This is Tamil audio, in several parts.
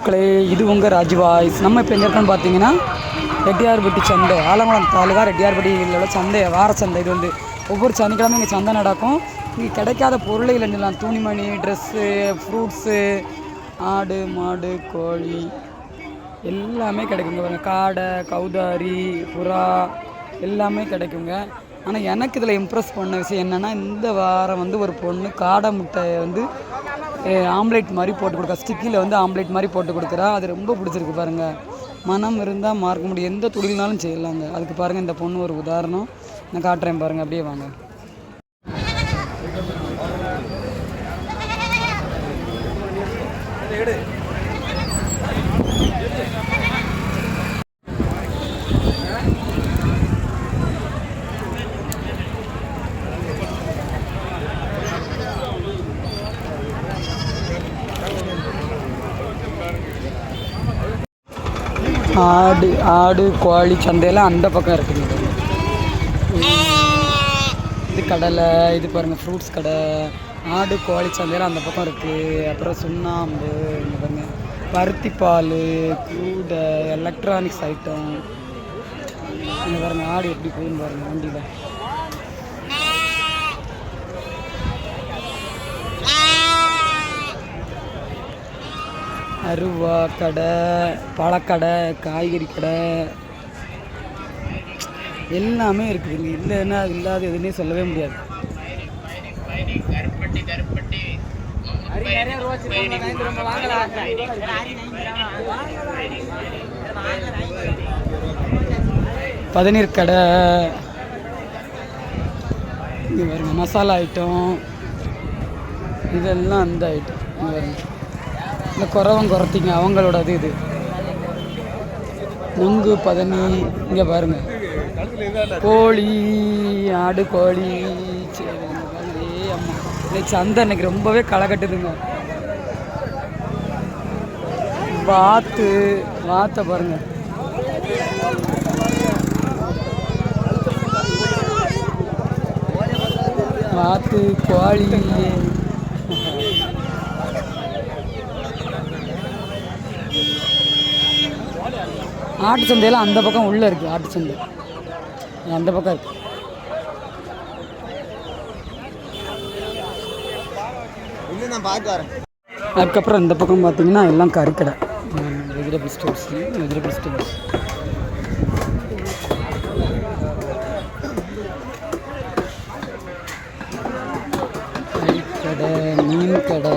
மக்களே இது உங்கள் ராஜ்வாய்ஸ். நம்ம இப்போ எங்கே இருக்கோன்னு பார்த்தீங்கன்னா ரெட்டியார்பட்டி சந்தை ஆலங்குளம் தாலுகா ரெட்டியார்பட்டியில் உள்ள சந்தை வார சந்தை. இது வந்து ஒவ்வொரு சனிக்கிழமை இங்கே சந்தை நடக்கும். இங்கே கிடைக்காத பொருளை இல்லைன்னு துணிமணி ட்ரெஸ்ஸு ஃப்ரூட்ஸு ஆடு மாடு கோழி எல்லாமே கிடைக்குங்க பாருங்கள் காடை கௌதாரி புறா எல்லாமே கிடைக்குங்க. ஆனால் எனக்கு இதில் இம்ப்ரெஸ் பண்ண விஷயம் என்னென்னா இந்த வாரம் வந்து ஒரு பொண்ணு காடை முட்டையை வந்து ஆம்லேட் மாதிரி போட்டு கொடுக்கா. ஸ்டிக்கில் வந்து ஆம்லேட் மாதிரி போட்டு கொடுக்குறா. அது ரொம்ப பிடிச்சிருக்கு பாருங்கள் மனம் இருந்தால் மார்க்க முடியும். எந்த தொழில்னாலும் செய்யலாங்க. அதுக்கு பாருங்கள் இந்த பொண்ணு ஒரு உதாரணம். நான் காட்டுறேன் பாருங்கள் அப்படியே வாங்க. ஆடு ஆடு கோழி சந்தையெல்லாம் அந்த பக்கம் இருக்குங்க இது கடலை இது பாருங்கள் ஃப்ரூட்ஸ் கடை. ஆடு கோழி சந்தையெல்லாம் அந்த பக்கம் இருக்குது அப்புறம் சுண்ணாம்பு இங்கே பாருங்க பருத்தி பால் கூடை எலக்ட்ரானிக்ஸ் ஐட்டம் இங்கே பாருங்கள் ஆடு எப்படி போகுதுன்னு பாருங்கள் வண்டியில். அருவா கடை பழக்கடை காய்கறி கடை. எல்லாமே இருக்குதுங்க. இல்லைன்னா அது இல்லாத எதுன்னே சொல்லவே முடியாது. பதநீர் கடை. இங்கே வருங்க மசாலா ஐட்டம் இதெல்லாம் அந்த ஐட்டம் இங்கே வருங்க இந்த குறவன் குறத்திங்க அவங்களோடது இது. நுங்கு பதனி இங்கே பாருங்க. கோழி ஆடு கோழி சரி, அம்மா. இன்னைக்கு சந்தை இன்னைக்கு ரொம்பவே களை கட்டுதுங்க. வாத்து வாத்தை பாருங்க. வாத்து கோழி ஆட்டு சந்தையெல்லாம் அந்த பக்கம் உள்ளே இருக்குது ஆட்டு சந்தை. அந்த பக்கம் இருக்கு. இன்னும் நான் பார்க்க வரேன். அதுக்கப்புறம் இந்த பக்கம் பார்த்தீங்கன்னா எல்லாம் கறிக்கடை வெஜிடபிள் ஸ்டோர்ஸ் வெஜிடபிள் ஸ்டோர்ஸ். கடை மீன் கடை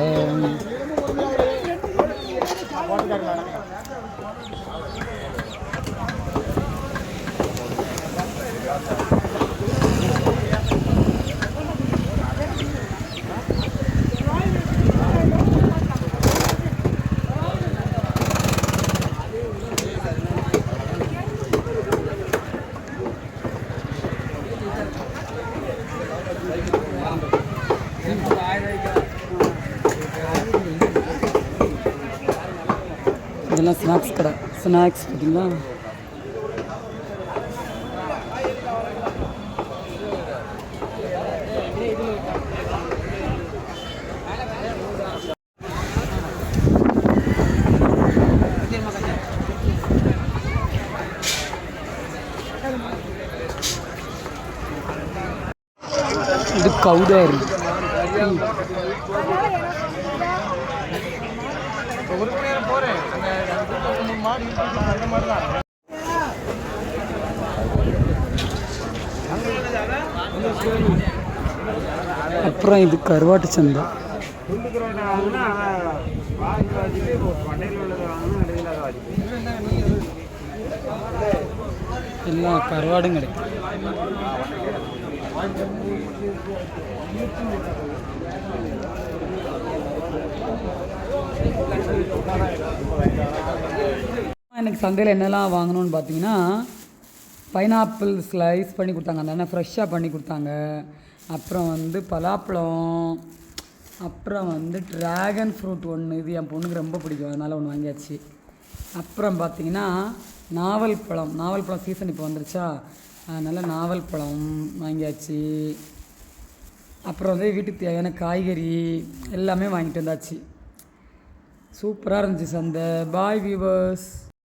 இதெல்லாம் ஸ்நாக்ஸ் கடை. ஸ்நாக்ஸ் பார்த்தீங்களா? கௌதாரி அப்புறம் இது கருவாட்டு சந்தை. எல்லாம் கருவாடும் கிடைக்கும். எனக்கு சந்தையில் என்னெல்லாம் வாங்கணும்னு பார்த்தீங்கன்னா பைனாப்பிள் ஸ்லைஸ் பண்ணி கொடுத்தாங்க. அந்த அண்ணன் ஃப்ரெஷ்ஷாக பண்ணி கொடுத்தாங்க. அப்புறம் வந்து பலாப்பழம் அப்புறம் வந்து ட்ராகன் ஃப்ரூட் ஒன்று இது என் பொண்ணுக்கு ரொம்ப பிடிக்கும். அதனால் ஒன்று வாங்கியாச்சு. அப்புறம் பார்த்தீங்கன்னா நாவல் பழம். நாவல் பழம் சீசன் இப்போ வந்துருச்சா? அதனால் நாவல் பழம் வாங்கியாச்சு. அப்புறம் வந்து வீட்டுக்கு தேவையான காய்கறி எல்லாமே வாங்கிட்டு வந்தாச்சு. சூப்பராக இருந்துச்சு சந்தை. பாய் வியூவர்ஸ்